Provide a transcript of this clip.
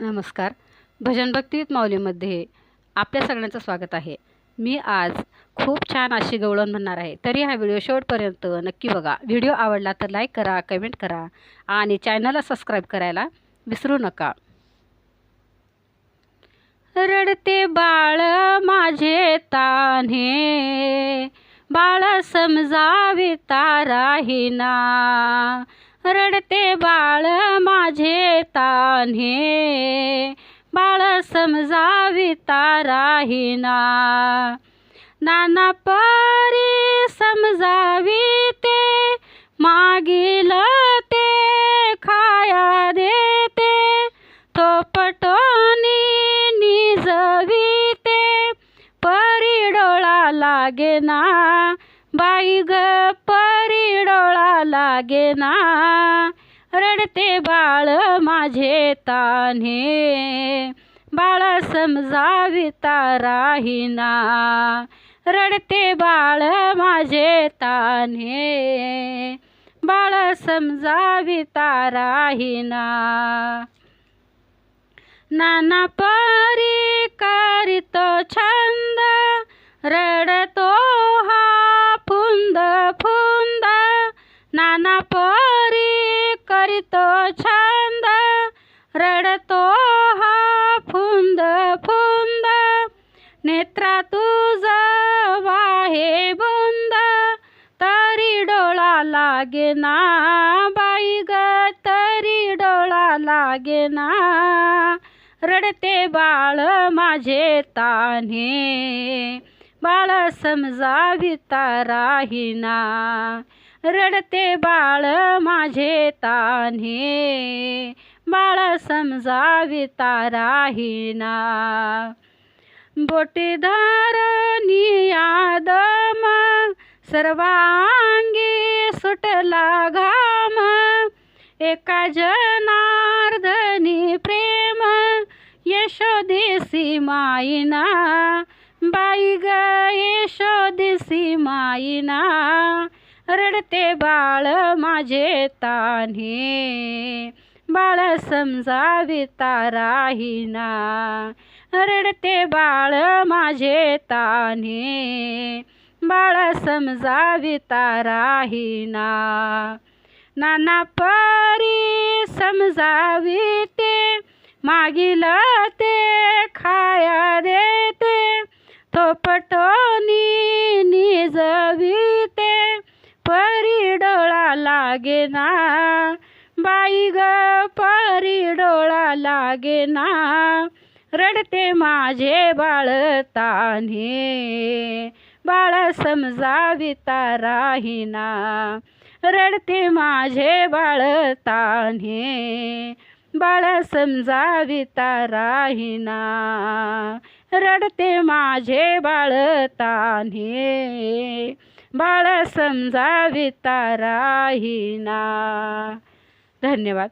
नमस्कार. भजन भक्तीत माऊलीमध्ये आपल्या सगळ्यांचं स्वागत आहे. मी आज खूप छान अशी गवळण म्हणणार आहे. तरी हा व्हिडिओ शेवटपर्यंत नक्की बघा. व्हिडिओ आवडला तर लाईक करा कमेंट करा आणि चॅनलला सबस्क्राईब करायला विसरू नका. रडते बाळ माझे तान्हे. बाळ समजाविता राहीना रडते बाळ माझे तान्हे. बाळ समजाविता राहीना नाना परी समजाविते मागील ते खाया देते. थोपटोनी निजविते परी डोळा लागेना. बाई ग लागेना रडते बाळ माझे तान्हे. बाळ समजाविता राहीना रडते बाळ माझे तान्हे. बाळ समजाविता राहीना नाना परी करीतो छंद रडत नाना परी करीतो छंद रडतो हा फुंद फुंद. नेत्रा तुझ वाहे बुंद तरी डोळा लागे ना बाई ग तरी डोळा लागे ना. रडते बाळ माझे ताने बाळ समजाविता राहीना रडते बाळ माझे तान्हे. बाळ समजाविता राहीना बोटी धरणी सर्वांगी सुटला घाम. एका जनार्दनी प्रेम. यशोदेसी माईना बाई ग यशोदेसी माईना रडते बाळ माझे तान्हे. बाळ समजाविता राहीना रडते बाळ माझे तान्हे. बाळ समजाविता राहीना नाना परी समजाविते मागील ते खाया देते. थोपटोनी निजविते परी लागे लागेना. बाई ग परी डोळा लागेना. रडते माझे बाळ तान्हे. बाळ समजाविता राहीना. रडते माझे बाळ तान्हे. बाळ समजाविता राहीना. रडते माझे बाळ बाळ समजाविता राहीना धन्यवाद.